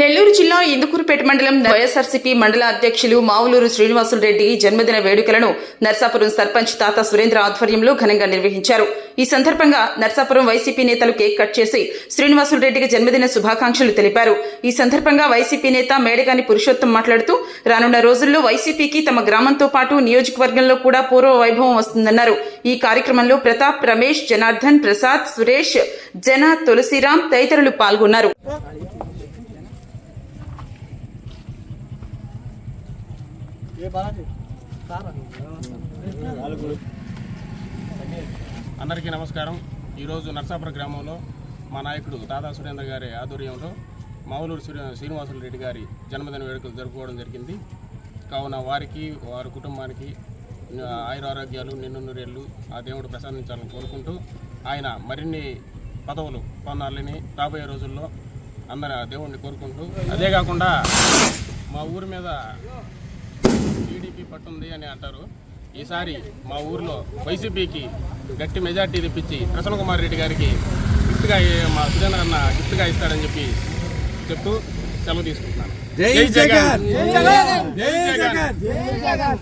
నెల్లూరు జిల్లా ఇందుకూరుపేట మండలం వైఎస్ఆర్సీపీ మండల అధ్యక్షులు మావులూరు శ్రీనివాసులు రెడ్డి జన్మదిన వేడుకలను నర్సాపురం సర్పంచ్ తాత సురేంద్ర ఆధ్వర్యంలో ఘనంగా నిర్వహించారు. ఈ సందర్భంగా నర్సాపురం వైసీపీ నేతలు కేక్ కట్ చేసి శ్రీనివాసులు రెడ్డికి జన్మదిన శుభాకాంక్షలు తెలిపారు. ఈ సందర్భంగా వైసీపీ నేత మేడగాని పురుషోత్తం మాట్లాడుతూ రానున్న రోజుల్లో వైసీపీకి తమ గ్రామంతో పాటు నియోజకవర్గంలో కూడా పూర్వ వైభవం వస్తుందన్నారు. ఈ కార్యక్రమంలో ప్రతాప్ రమేష్ జనార్దన్ ప్రసాద్ సురేష్ జన తులసిరామ్ తదితరులు పాల్గొన్నారు. అందరికీ నమస్కారం. ఈరోజు నర్సాపురం గ్రామంలో మా నాయకుడు దాదా సురేంద్ర గారి ఆధ్వర్యంలో మావులూరు శ్రీ శ్రీనివాసులు రెడ్డి గారి జన్మదిన వేడుకలు జరుపుకోవడం జరిగింది. కావున వారికి వారి కుటుంబానికి ఆయురారోగ్యాలు నిన్నున్నేళ్ళు ఆ దేవుడు ప్రసాదించాలని కోరుకుంటూ ఆయన మరిన్ని పదవులు పొందాలని రాబోయే రోజుల్లో అందరి దేవుడిని దేవుణ్ణి కోరుకుంటూ అదే కాకుండా మా ఊరి మీద టీడీపీ పట్టుంది అని అంటారు. ఈసారి మా ఊర్లో వైసీపీకి గట్టి మెజార్టీ తెప్పించి ప్రసన్న కుమార్ రెడ్డి గారికి గిఫ్ట్గా మా సురేంద్ర అన్న గిఫ్ట్గా ఇస్తాడని చెప్పి చెప్తూ సెలవు తీసుకుంటున్నాను. జై జగన్. జై జగన్. జై జగన్.